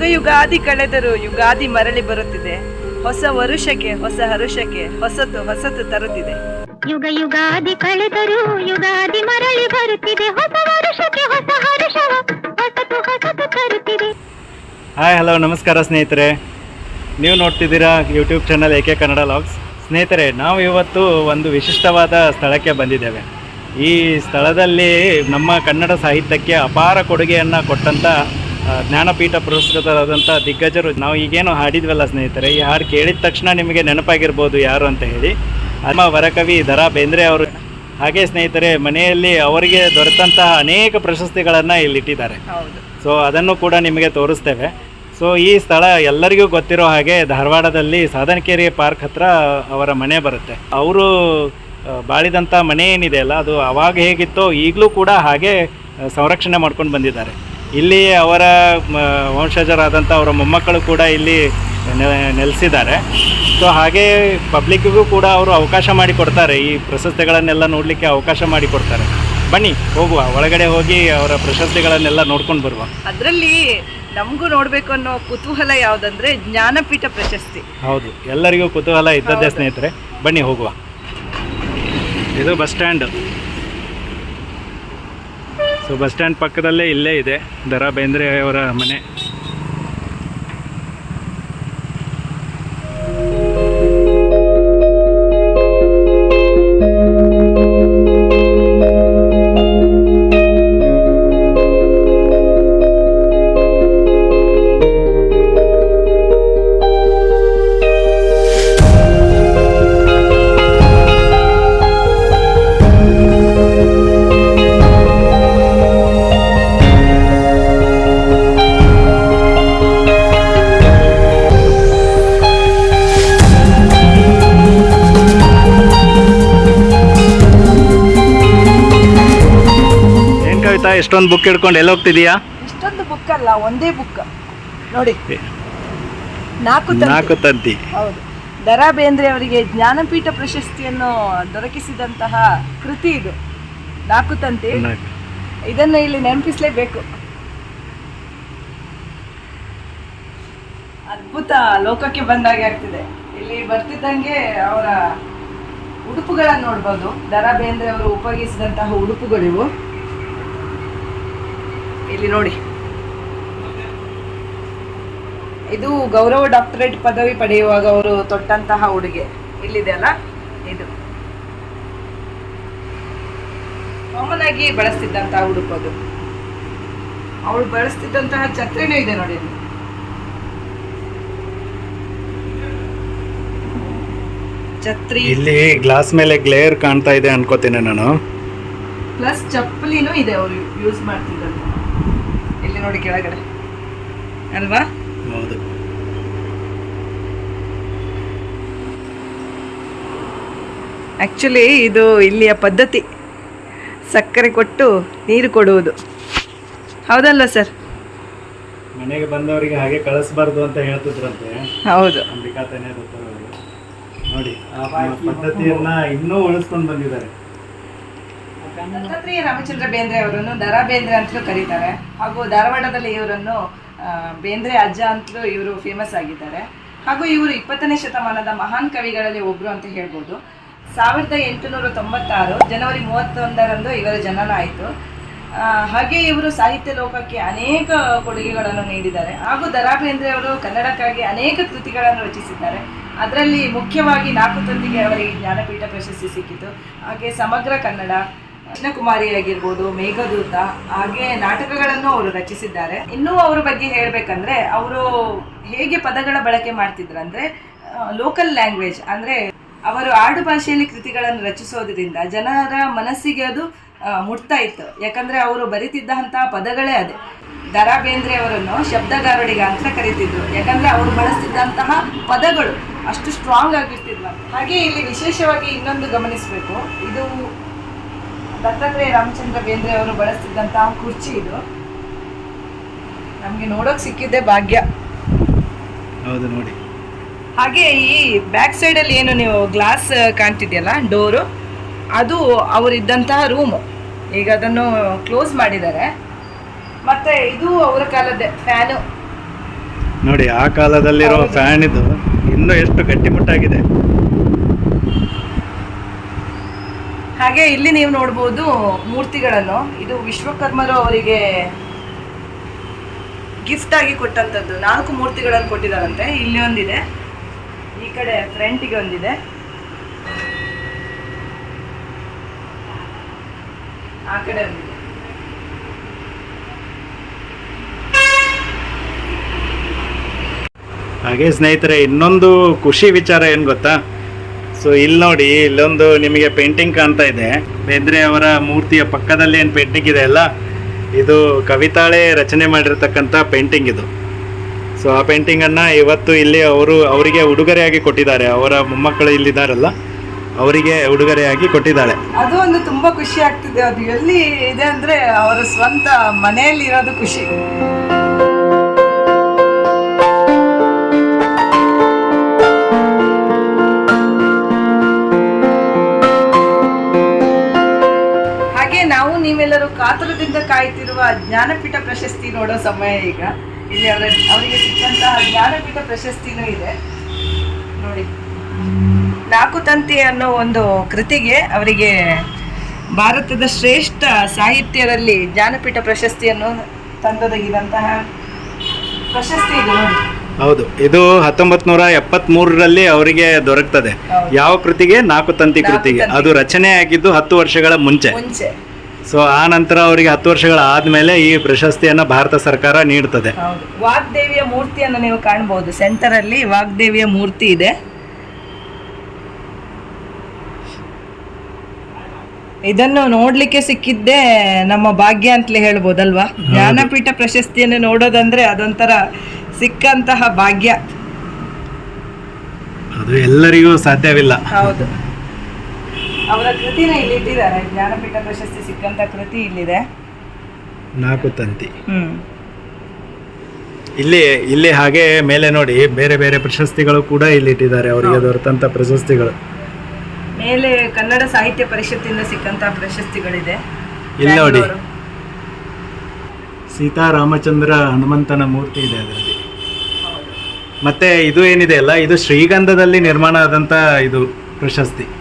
ಯುಗ ಯುಗಾದಿ ಕಳೆದರೂ ಯುಗಾದಿ ಮರಳಿ ಬರುತ್ತಿದೆ. ಹೊಸ ವರುಷಕ್ಕೆ ಹೊಸ ಹರುಷಕ್ಕೆ ಹೊಸತು ಹೊಸತು ತರುತ್ತಿದೆ. ಯುಗ ಯುಗಾದಿ ಕಳೆದರೂ ಯುಗಾದಿ ಮರಳಿ ಬರುತ್ತಿದೆ. ಹೊಸ ವರುಷಕ್ಕೆ ಹೊಸ ಹರುಷ ಹೊಸತು ಹೊಸತು ತರುತ್ತಿದೆ. ಹಾಯ್ ಹಲೋ ನಮಸ್ಕಾರ ಸ್ನೇಹಿತರೆ. ನೀವು ನೋಡ್ತಿದ್ದೀರಾ ಯೂಟ್ಯೂಬ್ ಚಾನಲ್ ಏಕೆ ಕನ್ನಡ ಲಾಗ್ಸ್ ಸ್ನೇಹಿತರೆ ನಾವು ಇವತ್ತು ಒಂದು ವಿಶಿಷ್ಟವಾದ ಸ್ಥಳಕ್ಕೆ ಬಂದಿದ್ದೇವೆ. ಈ ಸ್ಥಳದಲ್ಲಿ ನಮ್ಮ ಕನ್ನಡ ಸಾಹಿತ್ಯಕ್ಕೆ ಅಪಾರ ಕೊಡುಗೆಯನ್ನು ಕೊಟ್ಟಂಥ ಜ್ಞಾನಪೀಠ ಪುರಸ್ಕೃತರಾದಂಥ ದಿಗ್ಗಜರು ನಾವು ಈಗೇನು ಹಾಡಿದ್ವಲ್ಲ ಸ್ನೇಹಿತರೆ ಈ ಹಾಡು ಕೇಳಿದ ತಕ್ಷಣ ನಿಮಗೆ ನೆನಪಾಗಿರ್ಬೋದು ಯಾರು ಅಂತ ಹೇಳಿ. ಅಮ್ಮ ವರಕವಿ ದರಾ ಬೇಂದ್ರೆ ಅವರು ಹಾಗೆ ಸ್ನೇಹಿತರೆ ಮನೆಯಲ್ಲಿ ಅವರಿಗೆ ದೊರೆತಂತಹ ಅನೇಕ ಪ್ರಶಸ್ತಿಗಳನ್ನು ಇಲ್ಲಿಟ್ಟಿದ್ದಾರೆ. ಸೊ ಅದನ್ನು ಕೂಡ ನಿಮಗೆ ತೋರಿಸ್ತೇವೆ. ಸೊ ಈ ಸ್ಥಳ ಎಲ್ಲರಿಗೂ ಗೊತ್ತಿರೋ ಹಾಗೆ ಧಾರವಾಡದಲ್ಲಿ ಸಾಧನಕೇರಿ ಪಾರ್ಕ್ ಹತ್ರ ಅವರ ಮನೆ ಬರುತ್ತೆ. ಅವರು ಬಾಳಿದಂಥ ಮನೆ ಏನಿದೆ ಅಲ್ಲ ಅದು ಅವಾಗ ಹೇಗಿತ್ತೋ ಈಗಲೂ ಕೂಡ ಹಾಗೆ ಸಂರಕ್ಷಣೆ ಮಾಡ್ಕೊಂಡು ಬಂದಿದ್ದಾರೆ. ಇಲ್ಲಿ ಅವರ ವಂಶಜರಾದಂಥ ಅವರ ಮೊಮ್ಮಕ್ಕಳು ಕೂಡ ಇಲ್ಲಿ ನೆಲೆಸಿದ್ದಾರೆ. ಸೊ ಹಾಗೆ ಪಬ್ಲಿಕ್ಕಿಗೂ ಕೂಡ ಅವರು ಅವಕಾಶ ಮಾಡಿಕೊಡ್ತಾರೆ ಈ ಪ್ರಶಸ್ತಿಗಳನ್ನೆಲ್ಲ ನೋಡಲಿಕ್ಕೆ ಅವಕಾಶ ಮಾಡಿಕೊಡ್ತಾರೆ ಬನ್ನಿ ಹೋಗುವ. ಒಳಗಡೆ ಹೋಗಿ ಅವರ ಪ್ರಶಸ್ತಿಗಳನ್ನೆಲ್ಲ ನೋಡ್ಕೊಂಡು ಬರುವ. ಅದರಲ್ಲಿ ನಮಗೂ ನೋಡಬೇಕು ಅನ್ನೋ ಕುತೂಹಲ ಯಾವುದಂದ್ರೆ ಜ್ಞಾನಪೀಠ ಪ್ರಶಸ್ತಿ. ಹೌದು. ಎಲ್ಲರಿಗೂ ಕುತೂಹಲ ಇದ್ದದ್ದೇ ಸ್ನೇಹಿತರೆ ಬನ್ನಿ ಹೋಗುವ. ಇದು bus stand. So bus stand ಪಕ್ಕದಲ್ಲೇ ಇಲ್ಲೇ ಇದೆ. ದರಾ ಬೇಂದ್ರೆ ಅವರ ಮನೆ. ಕವಿತಾ ಎಷ್ಟೊಂದು ಬುಕ್ ಹಿಡ್ಕೊಂಡು ಎಲ್ಲಿ ಹೋಗ್ತಿದೀಯಾ? ಇಷ್ಟೊಂದು ಬುಕ್ ಅಲ್ಲ ಒಂದೇ ಬುಕ್ ನೋಡಿ. ನಾಲ್ಕು ತಂತಿ. ನಾಲ್ಕು ತಂತಿ. ಹೌದು. ದರಾ ಬೇಂದ್ರೆ ಅವರಿಗೆ ಜ್ಞಾನಪೀಠ ಪ್ರಶಸ್ತಿಯನ್ನು ದೊರಕಿಸಿದಂತಹ ಕೃತಿ ಇದು. ನಾಲ್ಕು ತಂತಿ. ನಾಲ್ಕು. ಇದನ್ನು ಇಲ್ಲಿ ನೆನಪಿಸಲೇಬೇಕು. ಅದ್ಭುತ ಲೋಕಕ್ಕೆ ಬಂದಾಗೆ ಆಗ್ತಿದೆ. ಇಲ್ಲಿ ಬರ್ತಿದ್ದಂಗೆ ಅವರ ಉಡುಪುಗಳನ್ನು ನೋಡ್ಬೋದು. ದರಾ ಬೇಂದ್ರೆ ಅವರು ಉಪಯೋಗಿಸಿದಂತಹ ಉಡುಪುಗಳಿವು. ಇಲ್ಲಿ ನೋಡಿ. ಇದು ಗೌರವ ಡಾಕ್ಟರೇಟ್ ಪದವಿ ಪಡೆಯುವಾಗ ಅವರು ತೊಟ್ಟಂತಹ ಉಡುಗೆ. ಇಲ್ಲಿದೆ ಅಲ್ಲ? ಇದು. ಕಾಮನ್ ಆಗಿ ಬಳಸ್ತಿದ್ದಂತಹ ಉಡುಪು ಅದು. ಅವಳು ಬಳಸ್ತಿದ್ದಂತಹ ಛತ್ರಿನೂ ಇದೆ ನೋಡಿ. ಛತ್ರಿ. ಇಲ್ಲಿ ಗ್ಲಾಸ್ ಮೇಲೆ ಗ್ಲೇರ್ ಕಾಣ್ತಾ ಇದೆ ಅನ್ಕೋತೀನಿ ನಾನು. ಪ್ಲಸ್ ಚಪ್ಪಲಿನೂ ಇದೆ ಅವರು ಯೂಸ್ ಮಾಡ್ತಿದ್ದದ್ದು ನೋಡಿ ಕೆಳಗಡೆ. ಅಲ್ವಾ? ಹೌದು. ಆ್ಯಕ್ಚುಲಿ ಇದು ಇಲ್ಲಿಯ ಪದ್ಧತಿ. ಸಕ್ಕರೆ ಕೊಟ್ಟು ನೀರು ಕೊಡುವುದು. ಹೌದಲ್ಲ ಸರ್ ಮನೆಗೆ ಬಂದವರಿಗೆ ಹಾಗೆ ಕಳಿಸಬಾರ್ದು ಅಂತ ಹೇಳ್ತಿದ್ರಂತೆ. ಹೌದು. ಗೊತ್ತವರು ನೋಡಿ ಆ ಪದ್ಧತಿಯನ್ನ ಇನ್ನೂ ಉಳಿಸ್ಕೊಂಡು ಬಂದಿದ್ದಾರೆ. ದತ್ತಾತ್ರೇಯ ರಾಮಚಂದ್ರ ಬೇಂದ್ರೆ ಅವರನ್ನು ದರಾ ಬೇಂದ್ರೆ ಅಂತಲೂ ಕರೀತಾರೆ. ಹಾಗೂ ಧಾರವಾಡದಲ್ಲಿ ಇವರನ್ನು ಬೇಂದ್ರೆ ಅಜ್ಜ ಅಂತಲೂ ಇವರು ಫೇಮಸ್ ಆಗಿದ್ದಾರೆ. ಹಾಗೂ ಇವರು ಇಪ್ಪತ್ತನೇ ಶತಮಾನದ ಮಹಾನ್ ಕವಿಗಳಲ್ಲಿ ಒಬ್ರು ಅಂತ ಹೇಳ್ಬೋದು. ಸಾವಿರದ ಎಂಟುನೂರ ತೊಂಬತ್ತಾರು, ಜನವರಿ ಮೂವತ್ತೊಂದರಂದು ಇವರ ಜನನ ಆಯಿತು. ಹಾಗೆ ಇವರು ಸಾಹಿತ್ಯ ಲೋಕಕ್ಕೆ ಅನೇಕ ಕೊಡುಗೆಗಳನ್ನು ನೀಡಿದ್ದಾರೆ. ಹಾಗೂ ದರಾ ಬೇಂದ್ರೆ ಅವರು ಕನ್ನಡಕ್ಕಾಗಿ ಅನೇಕ ಕೃತಿಗಳನ್ನು ರಚಿಸಿದ್ದಾರೆ. ಅದರಲ್ಲಿ ಮುಖ್ಯವಾಗಿ ನಾಲ್ಕು ತಂದಿಗೆ ಅವರಿಗೆ ಜ್ಞಾನಪೀಠ ಪ್ರಶಸ್ತಿ ಸಿಕ್ಕಿತು. ಹಾಗೆ ಸಮಗ್ರ ಕನ್ನಡ ಕೃಷ್ಣಕುಮಾರಿ ಆಗಿರ್ಬೋದು ಮೇಘದೂತ, ಹಾಗೆ ನಾಟಕಗಳನ್ನು ಅವರು ರಚಿಸಿದ್ದಾರೆ. ಇನ್ನೂ ಅವರ ಬಗ್ಗೆ ಹೇಳಬೇಕಂದ್ರೆ, ಅವರು ಹೇಗೆ ಪದಗಳ ಬಳಕೆ ಮಾಡ್ತಿದ್ರಂದ್ರೆ ಲೋಕಲ್ ಲ್ಯಾಂಗ್ವೇಜ್ ಅಂದ್ರೆ ಅವರು ಆಡು ಭಾಷೆಯಲ್ಲಿ ಕೃತಿಗಳನ್ನು ರಚಿಸೋದ್ರಿಂದ ಜನರ ಮನಸ್ಸಿಗೆ ಅದು ಮುಟ್ತಾ ಇತ್ತು. ಯಾಕಂದ್ರೆ ಅವರು ಬರಿತಿದ್ದಂತಹ ಪದಗಳೇ ಅದೇ. ದರಾ ಬೇಂದ್ರೆ ಅವರನ್ನು ಶಬ್ದಗಾರರಿಗೆ ಅಂತ ಕರೀತಿದ್ರು. ಯಾಕಂದ್ರೆ ಅವರು ಬಳಸ್ತಿದ್ದಂತಹ ಪದಗಳು ಅಷ್ಟು ಸ್ಟ್ರಾಂಗ್ ಆಗಿರ್ತಿದ್ವು. ಹಾಗೆ ಇಲ್ಲಿ ವಿಶೇಷವಾಗಿ ಇನ್ನೊಂದು ಗಮನಿಸಬೇಕು. ಇದು ದತ್ತಾತ್ರೇಯ ರಾಮಚಂದ್ರ ಬೇಂದ್ರೆ ಅವರು ಬಳಸ್ತಿದ್ದಂತಹ ಕುರ್ಚಿ ಇದು. ನಮಗೆ ನೋಡೋಕೆ ಸಿಕ್ಕಿದ್ದೆ ಭಾಗ್ಯ. ಹೌದು ನೋಡಿ. ಹಾಗೆ ಈ ಬ್ಯಾಕ್ ಸೈಡಲ್ಲಿ ಏನು ನೀವು ಗ್ಲಾಸ್ ಕಾಣ್ತಿದೆಯಲ್ಲ ಡೋರು ಅದು ಅವರಿದ್ದಂತಹ ರೂಮು. ಈಗ ಅದನ್ನು ಕ್ಲೋಸ್ ಮಾಡಿದ್ದಾರೆ. ಮತ್ತೆ ಇದು ಅವರ ಕಾಲದ ಫ್ಯಾನು. ನೋಡಿ ಆ ಕಾಲದಲ್ಲಿರೋ ಫ್ಯಾನ್ ಇದು ಇನ್ನೂ ಎಷ್ಟು ಗಟ್ಟಿಮುಟ್ಟಾಗಿದೆ. ಹಾಗೆ ಇಲ್ಲಿ ನೀವು ನೋಡ್ಬೋದು ಮೂರ್ತಿಗಳನ್ನು. ಇದು ವಿಶ್ವಕರ್ಮರು ಅವರಿಗೆ ಗಿಫ್ಟ್ ಆಗಿ ಕೊಟ್ಟಂಥದ್ದು. ನಾಲ್ಕು ಮೂರ್ತಿಗಳನ್ನು ಕೊಟ್ಟಿದ್ದಾರಂತೆ. ಇಲ್ಲಿ ಒಂದಿದೆ. ಈ ಕಡೆ ಫ್ರಂಟಿಗೆ ಒಂದಿದೆ. ಆ ಕಡೆ ಹಾಗೆ ಸ್ನೇಹಿತರೆ, ಇನ್ನೊಂದು ಖುಷಿ ವಿಚಾರ ಏನು ಗೊತ್ತಾ? ಸೊ ಇಲ್ಲಿ ನೋಡಿ, ಇಲ್ಲೊಂದು ನಿಮಗೆ ಪೇಂಟಿಂಗ್ ಕಾಣ್ತಾ ಇದೆ. ಬೇಂದ್ರೆ ಅವರ ಮೂರ್ತಿಯ ಪಕ್ಕದಲ್ಲಿ ಏನು ಪೇಂಟಿಂಗ್ ಇದೆ ಅಲ್ಲ, ಇದು ಕವಿತಾಳೆ ರಚನೆ ಮಾಡಿರ್ತಕ್ಕಂಥ ಪೇಂಟಿಂಗ್ ಇದು. ಸೊ ಆ ಪೇಂಟಿಂಗನ್ನು ಇವತ್ತು ಇಲ್ಲಿ ಅವರು, ಅವರಿಗೆ ಉಡುಗೊರೆಯಾಗಿ ಕೊಟ್ಟಿದ್ದಾರೆ. ಅವರ ಮೊಮ್ಮಕ್ಕಳು ಇಲ್ಲಿದ್ದಾರಲ್ಲ, ಅವರಿಗೆ ಉಡುಗೊರೆಯಾಗಿ ಕೊಟ್ಟಿದ್ದಾಳೆ ಅದು ಒಂದು ತುಂಬಾ ಖುಷಿ ಆಗ್ತಿದೆ. ಅದು ಎಲ್ಲಿ ಇದೆ ಅಂದ್ರೆ ಅವರ ಸ್ವಂತ ಮನೆಯಲ್ಲಿ ಇರೋದು ಖುಷಿ. ನೀವೆಲ್ಲರೂ ಕಾತುರದಿಂದ ಕಾಯ್ತಿರುವ ಜ್ಞಾನಪೀಠ ಪ್ರಶಸ್ತಿ ನೋಡೋ ಸಮಯ ಈಗ. ಇಲ್ಲಿ ಅವರ ಅವರಿಗೆ ಸಿಕ್ಕಂತಹ ಜ್ಞಾನಪೀಠ ಪ್ರಶಸ್ತಿನೂ ಇದೆ. ನೋಡಿ. ನಾಲ್ಕು ತಂತಿ ಅನ್ನೋ ಒಂದು ಕೃತಿಗೆ ಅವರಿಗೆ ಭಾರತದ ಶ್ರೇಷ್ಠ ಸಾಹಿತ್ಯದಲ್ಲಿ ಜ್ಞಾನಪೀಠ ಪ್ರಶಸ್ತಿಯನ್ನು ತಂದೊದಗಿದಂತಹ ಪ್ರಶಸ್ತಿ ಇದು ನೋಡಿ. ಹೌದು. ಇದು ಹತ್ತೊಂಬತ್ ನೂರ ಎಪ್ಪತ್ಮೂರರಲ್ಲಿ ಅವರಿಗೆ ದೊರಕ್ತದೆ. ಯಾವ ಕೃತಿಗೆ? ನಾಲ್ಕು ತಂತಿ ಕೃತಿಗೆ. ಅದು ರಚನೆ ಆಗಿದ್ದು ಹತ್ತು ವರ್ಷಗಳ ಮುಂಚೆ. ಮುಂಚೆ. ಸೊ ಆ ನಂತರ ಅವರಿಗೆ ಹತ್ತು ವರ್ಷಗಳ ಆದ್ಮೇಲೆ ಈ ಪ್ರಶಸ್ತಿಯನ್ನ ಭಾರತ ಸರ್ಕಾರ ನೀಡುತ್ತದೆ ಹೌದು. ವಾಗ್ದೇವಿಯ ಮೂರ್ತಿಯನ್ನು ನೀವು ಕಾಣಬಹುದು ಸೆಂಟರ್ ಅಲ್ಲಿ ವಾಗ್ದೇವಿಯ ಮೂರ್ತಿ ಇದೆ. ಇದನ್ನು ನೋಡ್ಲಿಕ್ಕೆ ಸಿಕ್ಕಿದ್ದೇ ನಮ್ಮ ಭಾಗ್ಯ ಅಂತಲೇ ಹೇಳ್ಬೋದಲ್ವಾ? ಜ್ಞಾನಪೀಠ ಪ್ರಶಸ್ತಿಯನ್ನು ನೋಡೋದಂದ್ರೆ ಅದೊಂಥರ ಸಿಕ್ಕಂತಹ ಭಾಗ್ಯ. ಅದು ಎಲ್ಲರಿಗೂ ಸಾಧ್ಯವಿಲ್ಲ. ಹೌದು. ಅವರ ಕೃತಿನ ಇಲ್ಲಿ ಇಟ್ಟಿದ್ದಾರೆ ಜ್ಞಾನಪೀಠ ಪ್ರಶಸ್ತಿ ಸಿಕ್ಕಂತ ಕೃತಿ ಇಲ್ಲಿದೆ. ನಾಲ್ಕು ತಂತಿ. ಹ್ಮ್. ಇಲ್ಲಿ ಇಲ್ಲಿ ಹಾಗೆ ಮೇಲೆ ನೋಡಿ ಬೇರೆ ಬೇರೆ ಪ್ರಶಸ್ತಿಗಳು ಕೂಡ ಇಲ್ಲಿ ಇಟ್ಟಿದ್ದಾರೆ ಅವರಿಗೆ ದೊರೆತಂತ ಪ್ರಶಸ್ತಿಗಳು. ಮೇಲೆ ಕನ್ನಡ ಸಾಹಿತ್ಯ ಪರಿಷತ್ತಿಂದ ಸಿಕ್ಕಂತ ಪ್ರಶಸ್ತಿಗಳಿದೆ. ಇಲ್ಲಿ ನೋಡಿ. ಸೀತಾ ಸೀತಾರಾಮಚಂದ್ರ ಹನುಮಂತನ ಮೂರ್ತಿ ಇದೆ ಅದರಲ್ಲಿ. ಮತ್ತೆ ಇದು ಏನಿದೆ ಅಲ್ಲ ಇದು ಶ್ರೀಗಂಧದಲ್ಲಿ ನಿರ್ಮಾಣ ಆದಂತ ಇದು ಪ್ರಶಸ್ತಿ.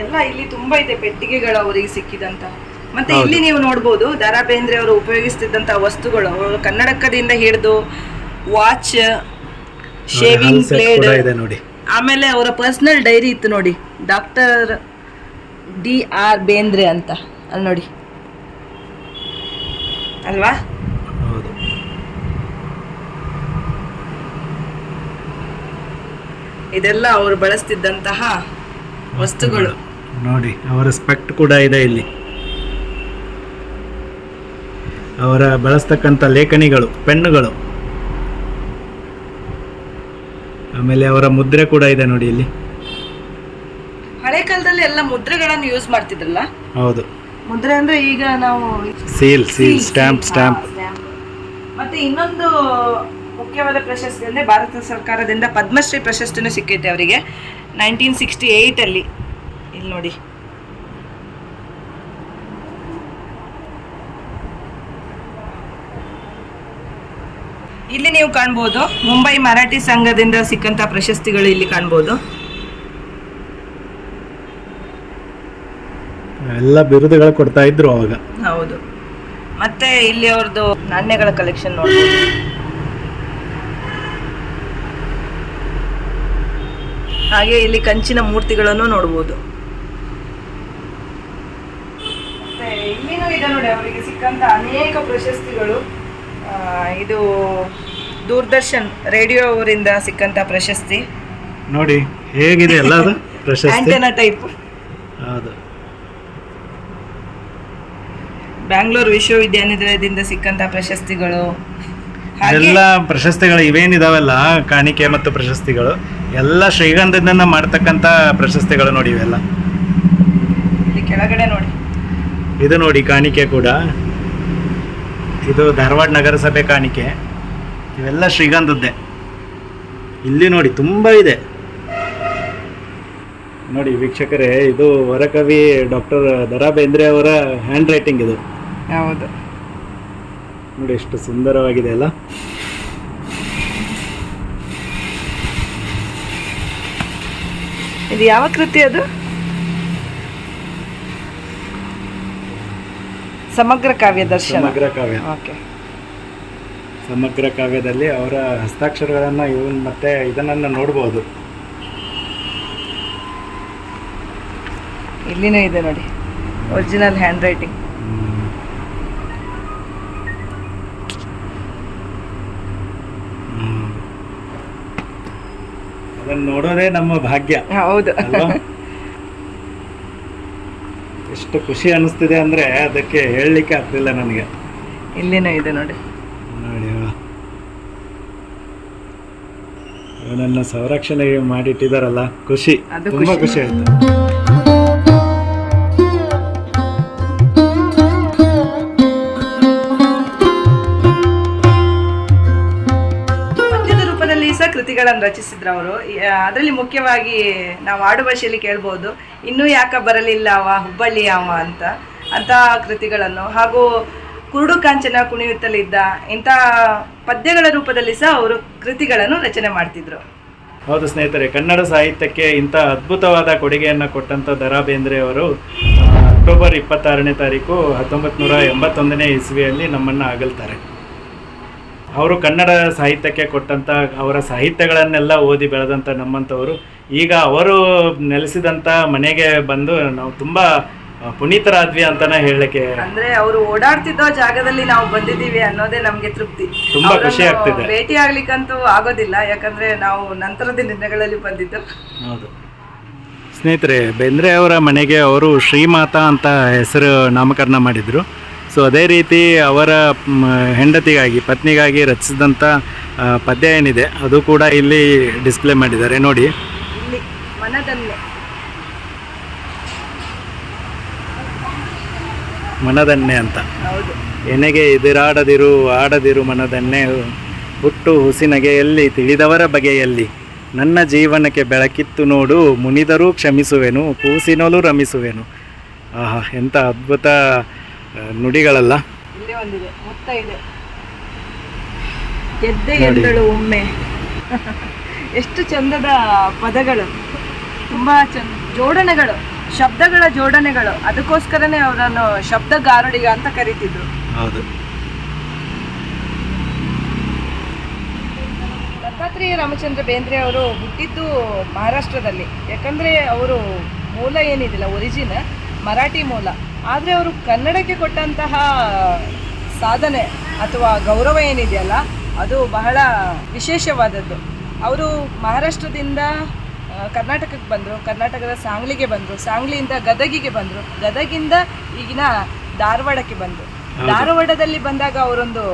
ಎಲ್ಲ ಇಲ್ಲಿ ತುಂಬಾ ಇದೆ ಪೆಟ್ಟಿಗೆಗಳು ಅವರಿಗೆ ಸಿಕ್ಕಿದಂತ. ಮತ್ತೆ ಇಲ್ಲಿ ನೀವು ನೋಡಬಹುದು ದ ರಾ ಬೇಂದ್ರೆ ಅವರು ಉಪಯೋಗಿಸ್ತಿದ್ದಂತ ವಸ್ತುಗಳು. ಅವರು ಕನ್ನಡಕದಿಂದ ಹಿಡಿದು ವಾಚ್ ಶೇವಿಂಗ್ ಬ್ಲೇಡ್ ನೋಡಿ. ಆಮೇಲೆ ಅವರ ಪರ್ಸನಲ್ ಡೈರಿ ಇತ್ತು ನೋಡಿ. ಡಾಕ್ಟರ್ ಡಿ ಆರ್ ಬೇಂದ್ರೆ ಅಂತ. ಅಲ್ಲಿ ನೋಡಿ. ಅಲ್ವಾ? ಇದೆಲ್ಲ ಅವರು ಬಳಸ್ತಿದ್ದಂತಹ ವಸ್ತುಗಳು. ನೋಡಿ ಅವರ ಸ್ಪೆಕ್ಟ್ ಕೂಡ ಇದೆ ಇಲ್ಲಿ. ಅವರ ಬಳಸ್ತಕ್ಕಂಥ ಲೇಖನಿಗಳು ಪೆನ್ನುಗಳು. ಆಮೇಲೆ ಅವರ ಮುದ್ರೆ ಕೂಡ ಇದೆ ನೋಡಿ ಇಲ್ಲಿ. ಹಳೆ ಕಾಲದಲ್ಲಿ ಎಲ್ಲ ಮುದ್ರೆಗಳನ್ನು ಯೂಸ್ ಮಾಡ್ತಿದ್ರಲ್ಲ? ಹೌದು. ಮುದ್ರೆ ಅಂದ್ರೆ ಈಗ ನಾವು ಸೀಲ್ ಸೀಲ್ ಸ್ಟ್ಯಾಂಪ್ ಸ್ಟ್ಯಾಂಪ್ ಮತ್ತೆ ಇನ್ನೊಂದು ಮುಖ್ಯವಾದ ಪ್ರಶಸ್ತಿ ಅಂದ್ರೆ ಭಾರತ ಸರ್ಕಾರದಿಂದ ಪದ್ಮಶ್ರೀ ಪ್ರಶಸ್ತಿನೂ ಸಿಕ್ಕೈತೆ ಅವರಿಗೆ. ನೈನ್ಟೀನ್ ಸಿಕ್ಸ್ಟಿ ಏಯ್ಟ್ ಅಲ್ಲಿ. ಇಲ್ಲಿ ನೋಡಿ. ಇಲ್ಲಿ ನೀವು ಕಾಣ್ಬೋದು. ಮುಂಬೈ ಮರಾಠಿ ಸಂಘದಿಂದ ಸಿಕ್ಕಂತ ಪ್ರಶಸ್ತಿಗಳು ಇಲ್ಲಿ ಕಾಣ್ಬೋದು. ಎಲ್ಲ ಬಿರುದುಗಳು ಕೊಡ್ತಾ ಇದ್ರು ಅವಾಗ. ಹೌದು. ಮತ್ತೆ ಇಲ್ಲಿ ಅವ್ರದ್ದು ನಾಣ್ಯಗಳ ಕಲೆಕ್ಷನ್ ನೋಡ್ಬೋದು. ಹಾಗೆ ಇಲ್ಲಿ ಕಂಚಿನ ಮೂರ್ತಿಗಳನ್ನು ನೋಡಬಹುದು ಮತ್ತೆ ಇಲ್ಲಿನೂ ಇದೆ ನೋಡಿ ಅವರಿಗೆ ಸಿಕ್ಕಂತ ಅನೇಕ ಪ್ರಶಸ್ತಿಗಳು. ಆ, ಇದು ದೂರದರ್ಶನ್ ರೇಡಿಯೋ ಅವರಿಂದ ಸಿಕ್ಕಂತ ಪ್ರಶಸ್ತಿ. ನೋಡಿ ಹೇಗಿದೆ ಎಲ್ಲ ಪ್ರಶಸ್ತಿ? ಆಂಟೆನಾ ಟೈಪ್ ಹೌದು. ಬ್ಯಾಂಗ್ಳೂರು ವಿಶ್ವವಿದ್ಯಾನಿಲಯದಿಂದ ಸಿಕ್ಕಂತ ಪ್ರಶಸ್ತಿಗಳು. ಹಾಗೆ ಎಲ್ಲ ಪ್ರಶಸ್ತಿಗಳು ಇವೇನಿದಾವಲ್ಲ? ಕಾಣಿಕೆ ಮತ್ತು ಪ್ರಶಸ್ತಿಗಳು. ಎಲ್ಲ ಶ್ರೀಗಂಧದಿಂದ ಮಾಡ್ತಕ್ಕಂಥ ಪ್ರಶಸ್ತಿಗಳು ನೋಡಿ ಇವೆಲ್ಲ. ಇಲ್ಲಿ ಕೆಳಗಡೆ ನೋಡಿ. ಇದು ನೋಡಿ ಕಾಣಿಕೆ ಕೂಡ. ಇದು ಧಾರವಾಡ ನಗರಸಭೆ ಕಾಣಿಕೆ. ಇವೆಲ್ಲ ಶ್ರೀಗಂಧದ್ದೇ. ಇಲ್ಲಿ ನೋಡಿ ತುಂಬ ಇದೆ. ನೋಡಿ ವೀಕ್ಷಕರೇ ಇದು ವರಕವಿ ಡಾಕ್ಟರ್ ದರಾ ಬೇಂದ್ರೆ ಅವರ ಹ್ಯಾಂಡ್ ರೈಟಿಂಗ್ ಇದು. ಹೌದು. ನೋಡಿ ಎಷ್ಟು ಸುಂದರವಾಗಿದೆ ಅಲ್ಲ. ಇದು ಯಾವ ಕೃತಿ ಅದು? ಸಮಗ್ರ ಕಾವ್ಯ ದರ್ಶನ. ಸಮಗ್ರ ಕಾವ್ಯ. ಓಕೆ ಸಮಗ್ರ ಕಾವ್ಯದಲ್ಲಿ ಅವರ ಹಸ್ತಾಕ್ಷರಗಳನ್ನು ಇವನ್ ಮತ್ತೆ ಇದನ್ನ ನೋಡ್ಬೋದು. ಇಲ್ಲಿನೂ ಇದೆ ನೋಡಿ ಒರಿಜಿನಲ್ ಹ್ಯಾಂಡ್ ರೈಟಿಂಗ್ ನೋಡೋದೇ ನಮ್ಮ ಭಾಗ್ಯ. ಹೌದು. ಎಷ್ಟು ಖುಷಿ ಅನಿಸ್ತಿದೆ ಅಂದ್ರೆ ಅದಕ್ಕೆ ಹೇಳಲಿಕ್ಕೆ ಆಗ್ತಿಲ್ಲ ನನಗೆ. ಇಲ್ಲಿನೂ ಇದೆ ನೋಡಿ. ನೋಡಿ ಅವನನ್ನ ಸಂರಕ್ಷಣೆ ಮಾಡಿಟ್ಟಿದಾರಲ್ಲ. ಖುಷಿ. ತುಂಬಾ. ಖುಷಿ ಆಯ್ತು. ಕೃತಿಗಳನ್ನು ರಚಿಸಿದ್ರು ಅವರು ಅದರಲ್ಲಿ ಮುಖ್ಯವಾಗಿ ನಾವು ಆಡುಭಾಷೆಯಲ್ಲಿ ಕೇಳ್ಬೋದು. ಇನ್ನೂ ಯಾಕೆ ಬರಲಿಲ್ಲ ಅವ, ಹುಬ್ಬಳ್ಳಿ ಅವ ಅಂತ, ಅಂತಹ ಕೃತಿಗಳನ್ನು. ಹಾಗೂ ಕುರುಡು ಕಾಂಚನ ಕುಣಿಯುತ್ತಲಿದ್ದ ಇಂಥ ಪದ್ಯಗಳ ರೂಪದಲ್ಲಿ ಸಹ ಅವರು ಕೃತಿಗಳನ್ನು ರಚನೆ ಮಾಡ್ತಿದ್ರು. ಹೌದು ಸ್ನೇಹಿತರೆ, ಕನ್ನಡ ಸಾಹಿತ್ಯಕ್ಕೆ ಇಂಥ ಅದ್ಭುತವಾದ ಕೊಡುಗೆಯನ್ನು ಕೊಟ್ಟಂಥ ದರಾ ಬೇಂದ್ರೆ ಅವರು ಅಕ್ಟೋಬರ್ ಇಪ್ಪತ್ತಾರನೇ ತಾರೀಕು ಹತ್ತೊಂಬತ್ತು ನೂರ ಎಂಬತ್ತೊಂದನೇ ಇಸ್ವಿಯಲ್ಲಿ ನಮ್ಮನ್ನು ಅಗಲ್ತಾರೆ ಅವರು ಕನ್ನಡ ಸಾಹಿತ್ಯಕ್ಕೆ ಕೊಟ್ಟಂಥ ಅವರ ಸಾಹಿತ್ಯಗಳನ್ನೆಲ್ಲ ಓದಿ ಬೆಳೆದಂಥ ನಮ್ಮಂಥವರು. ಈಗ ಅವರು ನೆಲೆಸಿದಂಥ ಮನೆಗೆ ಬಂದು ನಾವು ತುಂಬ ಪುನೀತರಾದ್ವಿ ಅಂತಾನೆ ಹೇಳಕ್ಕೆ ಅಂದ್ರೆ ಅವರು ಓಡಾಡ್ತಿದ್ದ ಜಾಗದಲ್ಲಿ ನಾವು ಬಂದಿದ್ದೀವಿ ಅನ್ನೋದೇ ನಮ್ಗೆ ತೃಪ್ತಿ. ತುಂಬಾ ಖುಷಿ ಆಗ್ತಿದೆ. ಭೇಟಿ ಆಗ್ಲಿಕ್ಕಂತೂ ಆಗೋದಿಲ್ಲ ಯಾಕಂದ್ರೆ ನಾವು ನಂತರದ ದಿನಗಳಲ್ಲಿ ಬಂದಿದ್ದು. ಹೌದು. ಸ್ನೇಹಿತರೆ ಬೇಂದ್ರೆ ಅವರ ಮನೆಗೆ ಅವರು ಶ್ರೀಮಾತಾ ಅಂತ ಹೆಸರು ನಾಮಕರಣ ಮಾಡಿದರು. ಸೊ ಅದೇ ರೀತಿ ಅವರ ಹೆಂಡತಿಗಾಗಿ ಪತ್ನಿಗಾಗಿ ರಚಿಸಿದಂಥ ಪದ್ಯ ಏನಿದೆ ಅದು ಕೂಡ ಇಲ್ಲಿ ಡಿಸ್ಪ್ಲೇ ಮಾಡಿದ್ದಾರೆ. ನೋಡಿ. ಮನದನ್ನೇ ಅಂತ. ಎನೆಗೆ ಎದುರಾಡದಿರು ಆಡದಿರು ಮನದನ್ನೇ ಹುಟ್ಟು ಹುಸಿನಗೆಯಲ್ಲಿ ತಿಳಿದವರ ಬಗೆಯಲ್ಲಿ ನನ್ನ ಜೀವನಕ್ಕೆ ಬೆಳಕಿತ್ತು ನೋಡು ಮುನಿದರೂ ಕ್ಷಮಿಸುವೆನು ಕೂಸಿನೋಲು ರಮಿಸುವೆನು. ಆಹಾ ಎಂಥ ಅದ್ಭುತ ನುಡಿಗಳಲ್ಲ? ಇಲ್ಲೇ ಒಂದಿದೆ ಮುತ್ತ ಇದೆ. ಗೆದ್ದೆ ಎದ್ದಳು ಒಮ್ಮೆ. ಎಷ್ಟು ಚಂದದ ಪದಗಳು. ತುಂಬಾ ಚಂದ ಜೋಡಣೆಗಳು ಶಬ್ದಗಳ ಜೋಡಣೆಗಳು. ಅದಕ್ಕೋಸ್ಕರನೇ ಅವರನ್ನು ಶಬ್ದಗಾರುಡಿಗ ಅಂತ ಕರೀತಿದ್ರು. ಹೌದು. ದತ್ತಾತ್ರೇಯ ರಾಮಚಂದ್ರ ಬೇಂದ್ರೆ ಅವರು ಹುಟ್ಟಿದ್ದು ಮಹಾರಾಷ್ಟ್ರದಲ್ಲಿ. ಯಾಕಂದ್ರೆ ಅವರು ಮೂಲ ಏನಿದಿಲ್ಲ ಒರಿಜಿನ್ ಮರಾಠಿ ಮೂಲ. ಆದರೆ ಅವರು ಕನ್ನಡಕ್ಕೆ ಕೊಟ್ಟಂತಹ ಸಾಧನೆ ಅಥವಾ ಗೌರವ ಏನಿದೆಯಲ್ಲ ಅದು ಬಹಳ ವಿಶೇಷವಾದದ್ದು. ಅವರು ಮಹಾರಾಷ್ಟ್ರದಿಂದ ಕರ್ನಾಟಕಕ್ಕೆ ಬಂದರು ಕರ್ನಾಟಕದ ಸಾಂಗ್ಲಿಗೆ ಬಂದರು ಸಾಂಗ್ಲಿಯಿಂದ ಗದಗಿಗೆ ಬಂದರು ಗದಗಿಂದ ಈಗಿನ ಧಾರವಾಡಕ್ಕೆ ಬಂದರು. ಧಾರವಾಡದಲ್ಲಿ ಬಂದಾಗ ಅವರೊಂದು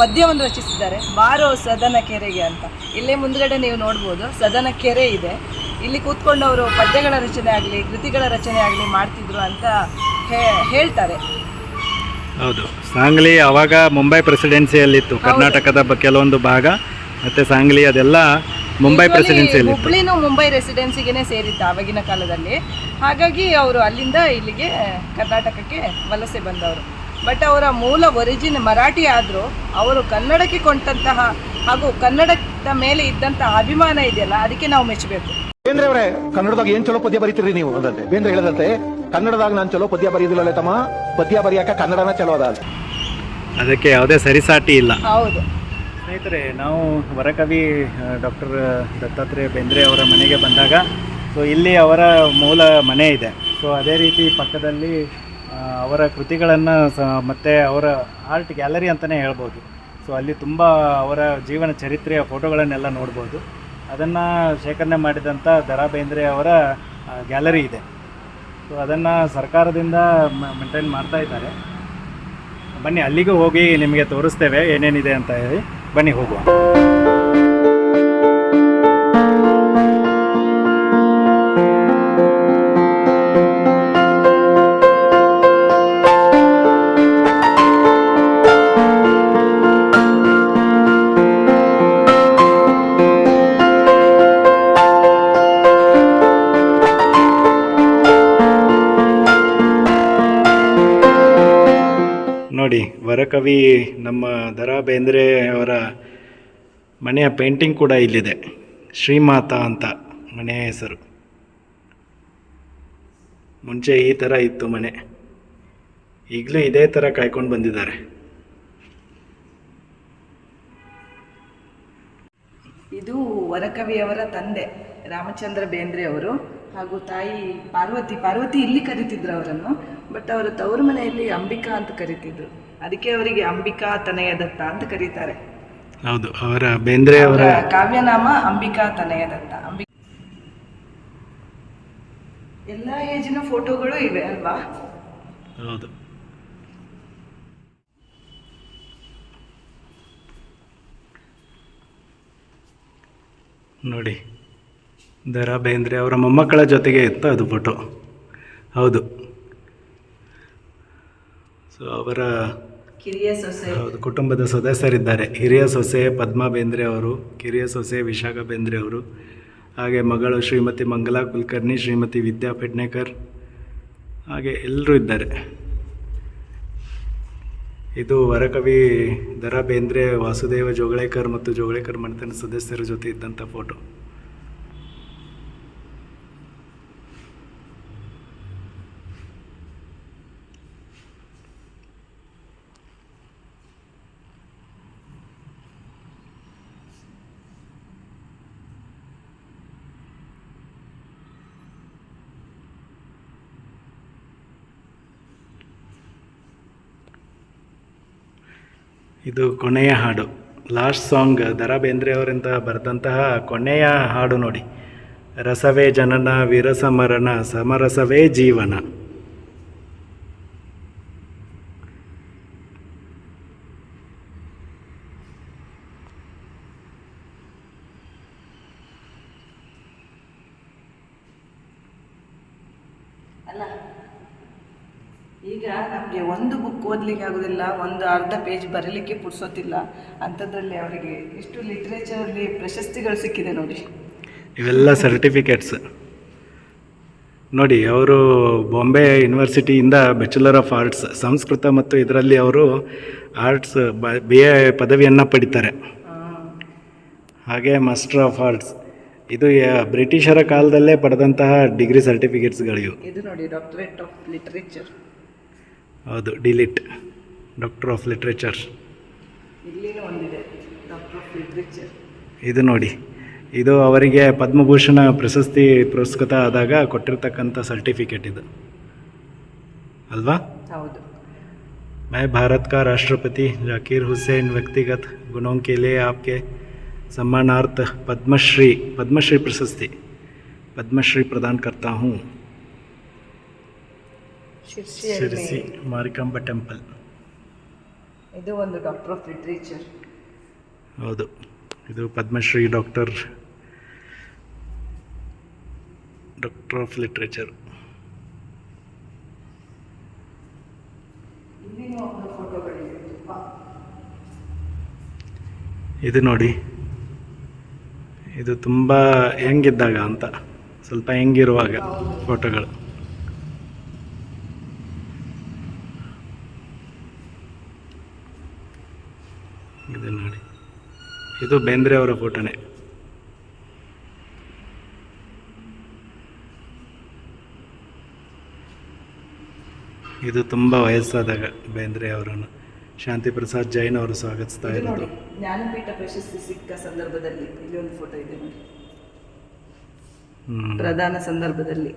ಪದ್ಯವನ್ನು ರಚಿಸಿದ್ದಾರೆ ಬಾರೋ ಸದನ ಕೆರೆಗೆ ಅಂತ. ಇಲ್ಲೇ ಮುಂದ್ಗಡೆ ನೀವು ನೋಡ್ಬೋದು ಸದನ ಕೆರೆ ಇದೆ. ಇಲ್ಲಿ ಕೂತ್ಕೊಂಡವರು ಅವರು ಪದ್ಯಗಳ ರಚನೆ ಆಗಲಿ ಕೃತಿಗಳ ರಚನೆ ಆಗಲಿ ಮಾಡ್ತಿದ್ರು ಅಂತ ಹೇಳ್ತಾರೆ. ಹೌದು. ಸಾಂಗ್ಲಿ ಅವಾಗ ಮುಂಬೈ ಪ್ರೆಸಿಡೆನ್ಸಿಯಲ್ಲಿತ್ತು. ಕರ್ನಾಟಕದ ಕೆಲವೊಂದು ಭಾಗ ಮತ್ತೆ ಸಾಂಗ್ಲಿ ಅದೆಲ್ಲ ಮುಂಬೈ ಪ್ರೆಸಿಡೆನ್ಸಿಯಲ್ಲಿ ಹುಬ್ಳಿನೂ ಮುಂಬೈ ರೆಸಿಡೆನ್ಸಿಗೆ ಸೇರಿತ್ತು ಆವಾಗಿನ ಕಾಲದಲ್ಲಿ. ಹಾಗಾಗಿ ಅವರು ಅಲ್ಲಿಂದ ಇಲ್ಲಿಗೆ ಕರ್ನಾಟಕಕ್ಕೆ ವಲಸೆ ಬಂದವರು. ಬಟ್ ಅವರ ಮೂಲ ಒರಿಜಿನ್ ಮರಾಠಿ ಆದರೂ ಅವರು ಕನ್ನಡಕ್ಕೆ ಕೊಂಡಂತಹ ಹಾಗೂ ಕನ್ನಡದ ಮೇಲೆ ಇದ್ದಂತಹ ಅಭಿಮಾನ ಇದೆಯಲ್ಲ ಅದಕ್ಕೆ ನಾವು ಮೆಚ್ಚಬೇಕು. ಬೇಂದ್ರೆ ಅವರೇ ಕನ್ನಡದಾಗ ಏನ್ ಚಲೋ ಪದ್ಯ ಬರೀತೀರಿ ನೀವು? ಅಂದಂತೆ. ಬೇಂದ್ರೆ ಹೇಳದಂತೆ ಕನ್ನಡದಾಗ ನಾನು ಚಲೋ ಪದ್ಯ ಬರೆಯೋದಿಲ್ಲ ತಮ್ಮ ಪದ್ಯ ಬರೆಯಾಕ ಕನ್ನಡನ ಚಲೋ ಅದ ಅದಕ್ಕೆ ಯಾವುದೇ ಸರಿಸಾಟಿ ಇಲ್ಲ. ಹೌದು. ಸ್ನೇಹಿತರೆ ನಾವು ವರಕವಿ ಡಾಕ್ಟರ್ ದತ್ತಾತ್ರೇಯ ಬೇಂದ್ರೆ ಅವರ ಮನೆಗೆ ಬಂದಾಗ ಸೊ ಇಲ್ಲಿ ಅವರ ಮೂಲ ಮನೆ ಇದೆ. ಸೊ ಅದೇ ರೀತಿ ಪಕ್ಕದಲ್ಲಿ ಅವರ ಕೃತಿಗಳನ್ನು ಸ ಮತ್ತು ಅವರ ಆರ್ಟ್ ಗ್ಯಾಲರಿ ಅಂತಲೇ ಹೇಳ್ಬೋದು. ಸೊ ಅಲ್ಲಿ ತುಂಬ ಅವರ ಜೀವನ ಚರಿತ್ರೆಯ ಫೋಟೋಗಳನ್ನೆಲ್ಲ ನೋಡ್ಬೋದು. ಅದನ್ನು ಶೇಖರಣೆ ಮಾಡಿದಂಥ ದರಾ ಬೇಂದ್ರೆ ಅವರ ಗ್ಯಾಲರಿ ಇದೆ. ಸೊ ಅದನ್ನು ಸರ್ಕಾರದಿಂದ ಮೇಂಟೈನ್ ಮಾಡ್ತಾ ಇದ್ದಾರೆ. ಬನ್ನಿ, ಅಲ್ಲಿಗೂ ಹೋಗಿ ನಿಮಗೆ ತೋರಿಸ್ತೇವೆ ಏನೇನಿದೆ ಅಂತ ಹೇಳಿ. ಬನ್ನಿ, ಹೋಗುವ. ವರಕವಿ ನಮ್ಮ ದರಾ ಬೇಂದ್ರೆ ಅವರ ಮನೆಯ ಪೇಂಟಿಂಗ್ ಕೂಡ ಇಲ್ಲಿದೆ. ಶ್ರೀಮಾತಾ ಅಂತ ಮನೆಯ ಹೆಸರು. ಮುಂಚೆ ಈ ಥರ ಇತ್ತು ಮನೆ. ಈಗಲೂ ಇದೇ ಥರ ಕಾಯ್ಕೊಂಡು ಬಂದಿದ್ದಾರೆ. ಇದು ವರಕವಿಯವರ ತಂದೆ, ರಾಮಚಂದ್ರ ಬೇಂದ್ರೆ ಅವರು ಹಾಗೂ ತಾಯಿ ಪಾರ್ವತಿ. ಪಾರ್ವತಿ ಇಲ್ಲಿ ಕರಿತಿದ್ರು ಅವರನ್ನು, ಬಟ್ ಅವರ ತವರು ಮನೆಯಲ್ಲಿ ಅಂಬಿಕಾ ಅಂತ ಕರಿತಿದ್ರು. ಅದಕ್ಕೆ ಅವರಿಗೆ ಅಂಬಿಕಾ ತನಯ ದತ್ತ ಅಂತ ಕರೀತಾರೆ. ಹೌದು ಅವರ ಬೇಂದ್ರೆ ಅವರ ಕಾವ್ಯನಾಮ ಅಂಬಿಕಾ ತನಯ ದತ್ತ ಅಂಬಿ ಎಲ್ಲ ಏಜಿನ ಫೋಟೋಗಳು ಇವೆ ಅಲ್ವಾ? ಹೌದು. ನೋಡಿ ದರಾ ಬೇಂದ್ರೆ ಅವರ ಮೊಮ್ಮಕ್ಕಳ ಜೊತೆಗೆ ಇತ್ತು ಅದು ಫೋಟೋ. ಹೌದು. ಸೊ ಅವರ ಕಿರಿಯ ಸೊಸೆ. ಹೌದು, ಕುಟುಂಬದ ಸದಸ್ಯರಿದ್ದಾರೆ. ಹಿರಿಯ ಸೊಸೆ ಪದ್ಮಾ ಬೇಂದ್ರೆ ಅವರು, ಕಿರಿಯ ಸೊಸೆ ವಿಶಾಖ ಬೇಂದ್ರೆ ಅವರು, ಹಾಗೆ ಮಗಳು ಶ್ರೀಮತಿ ಮಂಗಲಾ ಕುಲಕರ್ಣಿ, ಶ್ರೀಮತಿ ವಿದ್ಯಾ ಪೆಡ್ನೇಕರ್ ಹಾಗೆ ಎಲ್ಲರೂ ಇದ್ದಾರೆ. ಇದು ವರಕವಿ ದರಾ ಬೇಂದ್ರೆ ವಾಸುದೇವ ಜೋಗಳೇಕರ್ ಮತ್ತು ಜೋಗಳೇಕರ್ ಮನೆತನ ಸದಸ್ಯರ ಜೊತೆ ಇದ್ದಂಥ ಫೋಟೋ. ಇದು ಕೊನೆಯ ಹಾಡು. ಲಾಸ್ಟ್ ಸಾಂಗ್ ದರಾ ಬೇಂದ್ರೆ ಅವರಿಂದ ಬರೆದಂತಹ ಕೊನೆಯ ಹಾಡು ನೋಡಿ. ರಸವೇ ಜನನ, ವಿರಸ ಮರಣ, ಸಮರಸವೇ ಜೀವನ ಅಲ್ಲ ಈಗ ನಮಗೆ ಒಂದು ಬುಕ್ ಓದಲಿಕ್ಕೆ ಆಗೋದಿಲ್ಲ ಒಂದು ಅರ್ಧ ಪೇಜ್ ಬರೀಲಿಕ್ಕೆ ಪುಡ್ಸೋತಿಲ್ಲ. ಅಂಥದ್ರಲ್ಲಿ ಅವರಿಗೆ ಇಷ್ಟು ಲಿಟ್ರೇಚರಲ್ಲಿ ಪ್ರಶಸ್ತಿಗಳು ಸಿಕ್ಕಿದೆ ನೋಡಿ. ಇವೆಲ್ಲ ಸರ್ಟಿಫಿಕೇಟ್ಸ್ ನೋಡಿ ಅವರು ಬಾಂಬೆ ಯೂನಿವರ್ಸಿಟಿಯಿಂದ ಬ್ಯಾಚುಲರ್ ಆಫ್ ಆರ್ಟ್ಸ್ ಸಂಸ್ಕೃತ ಮತ್ತು ಇದರಲ್ಲಿ ಅವರು ಆರ್ಟ್ಸ್ ಬಿ ಎ ಪದವಿಯನ್ನು ಪಡಿತಾರೆ. ಹಾಗೆ ಮಾಸ್ಟರ್ ಆಫ್ ಆರ್ಟ್ಸ್ ಇದು ಬ್ರಿಟಿಷರ ಕಾಲದಲ್ಲೇ ಪಡೆದಂತಹ ಡಿಗ್ರಿ ಸರ್ಟಿಫಿಕೇಟ್ಸ್ಗಳಿವು ಇದು ನೋಡಿ ಡಾಕ್ಟರೇಟ್ ಆಫ್ ಲಿಟರೇಚರ್ ಹೌದು ಡಿಲಿಟ್ ಡಾಕ್ಟರ್ ಆಫ್ ಲಿಟ್ರೇಚರ್ ಇಲ್ಲಿನೂ ಒಂದಿದೆ ಡಾಕ್ಟರ್ ಆಫ್ ಲಿಟ್ರೇಚರ್ ಇದು ನೋಡಿ ಇದು ಅವರಿಗೆ ಪದ್ಮಭೂಷಣ ಪ್ರಶಸ್ತಿ ಪುರಸ್ಕೃತ ಆದಾಗ ಕೊಟ್ಟಿರ್ತಕ್ಕಂಥ ಸರ್ಟಿಫಿಕೇಟ್ ಇದು ಅಲ್ವಾ ಹೌದು मैं भारत का राष्ट्रपति जाकिर हुसैन व्यक्तिगत गुणों के लिए आपके सम्मानार्थ पद्मश्री पद्मश्री प्रशस्ति पद्मश्री प्रदान करता हूँ ಶಿರ್ಸಿಯಲ್ಲಿ ಶಿರಸಿ ಮಾರಿಕಾಂಬ ಟೆಂಪಲ್. ಇದು ಒಂದು ಡಾಕ್ಟರ್ ಆಫ್ ಲಿಟ್ರೇಚರ್ ಹೌದು. ಇದು Padmashri doctor doctor of literature ಇದು ನೋಡಿ. ಇದು ತುಂಬ ಹೆಂಗಿದ್ದಾಗ ಅಂತ. ಸ್ವಲ್ಪ ಹೆಂಗಿರುವಾಗ ಫೋಟೋಗಳು ಇದು ನೋಡಿ ಇದು ಬೇಂದ್ರೆ ಅವರ ಫೋಟೋನೇ ಇದು ತುಂಬ ವಯಸ್ಸಾದಾಗ ಬೇಂದ್ರೆ ಅವರನ್ನು ಶಾಂತಿ ಪ್ರಸಾದ್ ಜೈನ್ ಅವರು ಸ್ವಾಗತಿಸ್ತಾ ಇರೋದು ಜ್ಞಾನಪೀಠ ಪ್ರಶಸ್ತಿ ಸಿಕ್ಕ ಸಂದರ್ಭದಲ್ಲಿ ಇಲ್ಲಿ ಒಂದು ಫೋಟೋ ಇದೆ. ಪ್ರಧಾನ ಸಂದರ್ಭದಲ್ಲಿ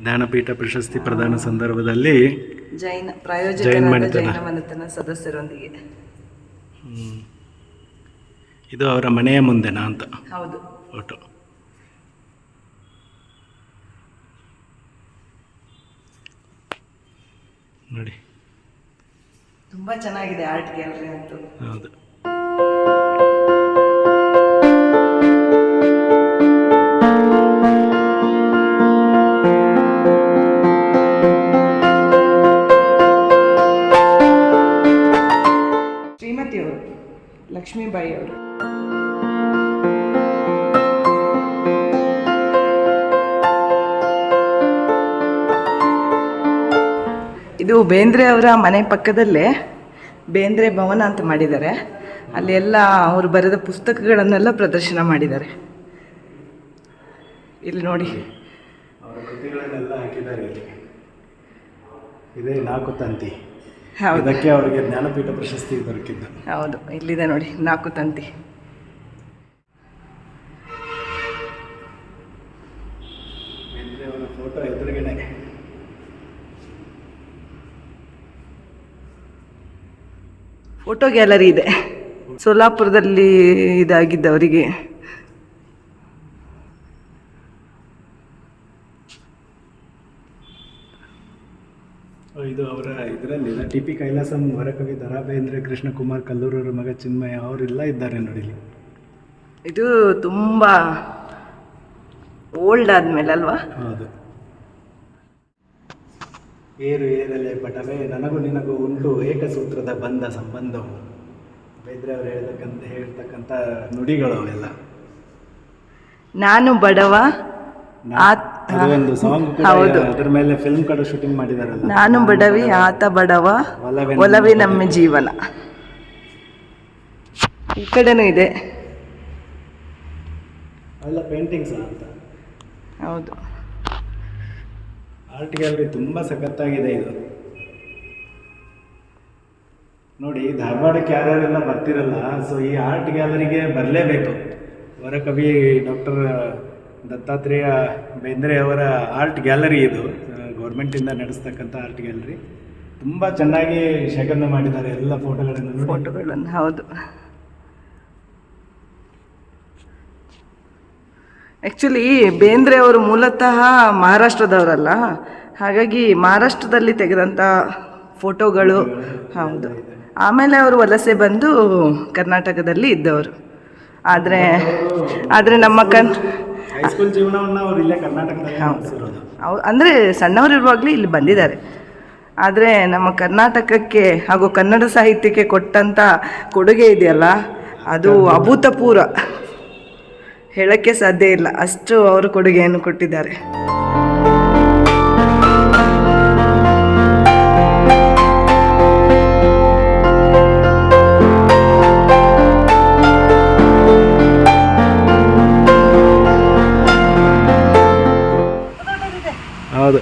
ಜ್ಞಾನಪೀಠ ಪ್ರಶಸ್ತಿ ಪ್ರದಾನ ಸಂದರ್ಭದಲ್ಲಿ ಜೈನ್ ಪ್ರಾಯೋಜಕ. ಜೈನ ಮನೆತನ ಸದಸ್ಯರೊಂದಿಗೆ ಹ್ಮ್. ಇದು ಅವರ ಮನೆಯ ಮುಂದೆನಾ ಅಂತ ಹೌದು. ಫೋಟೋ ನೋಡಿ. ತುಂಬಾ ಚೆನ್ನಾಗಿದೆ ಆರ್ಟ್ ಗ್ಯಾಲರಿ ಅಂತೂ. ಹೌದು. ಲಕ್ಷ್ಮೀಬಾಯಿ ಅವರು. ಇದು ಬೇಂದ್ರೆ ಅವರ ಮನೆ ಪಕ್ಕದಲ್ಲೇ ಬೇಂದ್ರೆ ಭವನ ಅಂತ ಮಾಡಿದ್ದಾರೆ. ಅಲ್ಲಿ ಎಲ್ಲ ಅವರು ಬರೆದ ಪುಸ್ತಕಗಳನ್ನೆಲ್ಲ ಪ್ರದರ್ಶನ ಮಾಡಿದ್ದಾರೆ. ಇಲ್ಲಿ ನೋಡಿ. ಇದೇ ನಾಲ್ಕು ತಂತಿ. ಇದಕ್ಕೆ ಅವರಿಗೆ ಜ್ಞಾನಪೀಠ ಪ್ರಶಸ್ತಿ ದೊರಕಿದ್ದು. ಹೌದು ಇಲ್ಲಿದೆ ನೋಡಿ ನಾಲ್ಕು ತಂತಿ. ಎದುರುಗಡೆ. ಫೋಟೋ ಗ್ಯಾಲರಿ ಇದೆ. ಸೋಲಾಪುರದಲ್ಲಿ ಇದಾಗಿದ್ದವರಿಗೆ. ಇದು ಅವರ ಇದರಲ್ಲಿ ಟಿ ಪಿ ಕೈಲಾಸಂ ವರಕವಿ ದರಾಬೇಂದ್ರೆ ಕೃಷ್ಣಕುಮಾರ್ ಕಲ್ಲೂರವರ ಮಗ ಚಿನ್ಮಯ ಅವರೆಲ್ಲ ಇದ್ದಾರೆ ನೋಡಿ ಇಲ್ಲಿ ಇದು ತುಂಬ ಓಲ್ಡ್ ಆದ್ಮೇಲೆ ಅಲ್ವಾ ಹೌದು. ಏರು ಏರಲೆ ಪಟವೇ ನನಗೂ ನಿನಗೂ ಉಂಟು ಏಕಸೂತ್ರದ ಬಂಧ ಸಂಬಂಧವು. ಬೇದ್ರೆ ಅವರು ಹೇಳ್ತಕ್ಕಂಥ ಹೇಳ್ತಕ್ಕಂಥ ನುಡಿಗಳು ಅವೆಲ್ಲ. ನಾನು ಬಡವ ಆತ್- ಅದು ಒಂದು ಸಾಂಗ್ ಹೌದು. ಅದ್ರ ಮೇಲೆ ಫಿಲ್ಮ್ ಕಡೆ ಶೂಟಿಂಗ್ ಮಾಡಿದಾರಲ್ಲ. ನಾನು ಬಡವಿ ಆತ ಬಡವ. ಒಲವಿ ಒಲವೇ ನಮ್ಮ ಜೀವನ. ಈ ಕಡೆನೂ ಇದೆ. ಅಲ್ಲ ಪೇಂಟಿಂಗ್ಸ್ ಅಂತ. ಹೌದು. ಆರ್ಟ್ ಗ್ಯಾಲರಿ ತುಂಬ ಸಖತ್ತಾಗಿದೆ ಇದು. ನೋಡಿ ಧಾರವಾಡಕ್ಕೆ ಯಾರ್ಯಾರೆಲ್ಲ ಬರ್ತಿರಲ್ಲ ಸೊ ಈ ಆರ್ಟ್ ಗ್ಯಾಲರಿಗೆ ಬರಲೇಬೇಕು. ವರಕವಿ ಡಾಕ್ಟರ್ ದತ್ತಾತ್ರೇಯ ಬೇಂದ್ರೆ ಅವರ ಆರ್ಟ್ ಗ್ಯಾಲರಿ ಇದು. ಗೌರ್ಮೆಂಟಿಂದ ನಡೆಸ್ತಕ್ಕಂಥ ಆರ್ಟ್ ಗ್ಯಾಲರಿ. ತುಂಬ ಚೆನ್ನಾಗಿ ಶೇಖರಣೆ ಮಾಡಿದ್ದಾರೆ ಎಲ್ಲ ಫೋಟೋಗಳನ್ನು ಫೋಟೋಗಳನ್ನು ಹೌದು. ಆ್ಯಕ್ಚುಲಿ ಬೇಂದ್ರೆ ಅವರು ಮೂಲತಃ ಮಹಾರಾಷ್ಟ್ರದವರಲ್ಲ. ಹಾಗಾಗಿ ಮಹಾರಾಷ್ಟ್ರದಲ್ಲಿ ತೆಗೆದಂಥ ಫೋಟೋಗಳು ಹೌದು. ಆಮೇಲೆ ಅವರು ವಲಸೆ ಬಂದು ಕರ್ನಾಟಕದಲ್ಲಿ ಇದ್ದವರು. ಆದರೆ ಆದರೆ ನಮ್ಮ ಕನ್ ಹೈಸ್ಕೂಲ್ ಜೀವನವನ್ನು ಅವ್ರು ಇಲ್ಲೇ ಕರ್ನಾಟಕದಲ್ಲಿ ಅವ್ ಅಂದರೆ ಸಣ್ಣವರಿರುವಾಗಲೇ ಇಲ್ಲಿ ಬಂದಿದ್ದಾರೆ. ಆದರೆ ನಮ್ಮ ಕರ್ನಾಟಕಕ್ಕೆ ಹಾಗೂ ಕನ್ನಡ ಸಾಹಿತ್ಯಕ್ಕೆ ಕೊಟ್ಟಂಥ ಕೊಡುಗೆ ಇದೆಯಲ್ಲ ಅದು ಅಭೂತಪೂರ್ವ. ಹೇಳಕ್ಕೆ ಸಾಧ್ಯ ಇಲ್ಲ. ಅಷ್ಟು ಅವರು ಕೊಡುಗೆಯನ್ನು ಕೊಟ್ಟಿದ್ದಾರೆ. ಹೌದು.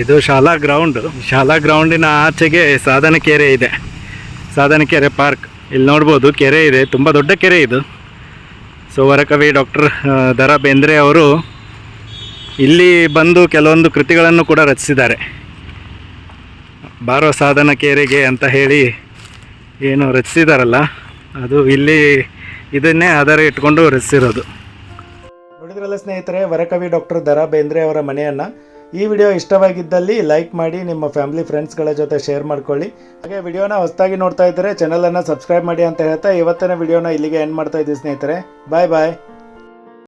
ಇದು ಶಾಲಾ ಗ್ರೌಂಡ್. ಶಾಲಾ ಗ್ರೌಂಡಿನ ಆಚೆಗೆ ಸಾಧನ ಕೆರೆ ಇದೆ. ಸಾಧನ ಕೆರೆ ಪಾರ್ಕ್. ಇಲ್ಲಿ ನೋಡ್ಬೋದು ಕೆರೆ ಇದೆ. ತುಂಬ ದೊಡ್ಡ ಕೆರೆ ಇದು. ಸೊ ವರಕವಿ ಡಾಕ್ಟರ್ ದರಾ ಬೇಂದ್ರೆ ಅವರು ಇಲ್ಲಿ ಬಂದು ಕೆಲವೊಂದು ಕೃತಿಗಳನ್ನು ಕೂಡ ರಚಿಸಿದ್ದಾರೆ. ಬಾರೋ ಸಾಧನ ಕೆರೆಗೆ ಅಂತ ಹೇಳಿ ಏನು ರಚಿಸಿದಾರಲ್ಲ, ಅದು ಇಲ್ಲಿ ಇದನ್ನೇ ಆಧಾರ ಇಟ್ಕೊಂಡು ರಚಿಸಿರೋದು. ನೋಡಿದ್ರಲ್ಲ ಸ್ನೇಹಿತರೆ, ವರಕವಿ ಡಾಕ್ಟರ್ ದರಾ ಬೇಂದ್ರೆ ಅವರ ಮನೆಯನ್ನು. ಈ ವಿಡಿಯೋ ಇಷ್ಟವಾಗಿದ್ದಲ್ಲಿ ಲೈಕ್ ಮಾಡಿ, ನಿಮ್ಮ ಫ್ಯಾಮಿಲಿ ಫ್ರೆಂಡ್ಸ್ಗಳ ಜೊತೆ ಶೇರ್ ಮಾಡ್ಕೊಳ್ಳಿ. ಹಾಗೆ ವಿಡಿಯೋನ ಹೊಸದಾಗಿ ನೋಡ್ತಾ ಇದ್ದರೆ ಚಾನಲನ್ನು ಸಬ್ಸ್ಕ್ರೈಬ್ ಮಾಡಿ ಅಂತ ಹೇಳ್ತಾ ಇವತ್ತಿನ ವಿಡಿಯೋನ ಇಲ್ಲಿಗೆ ಎಂಡ್ ಮಾಡ್ತಾ ಇದ್ದೀವಿ ಸ್ನೇಹಿತರೆ. ಬಾಯ್ ಬಾಯ್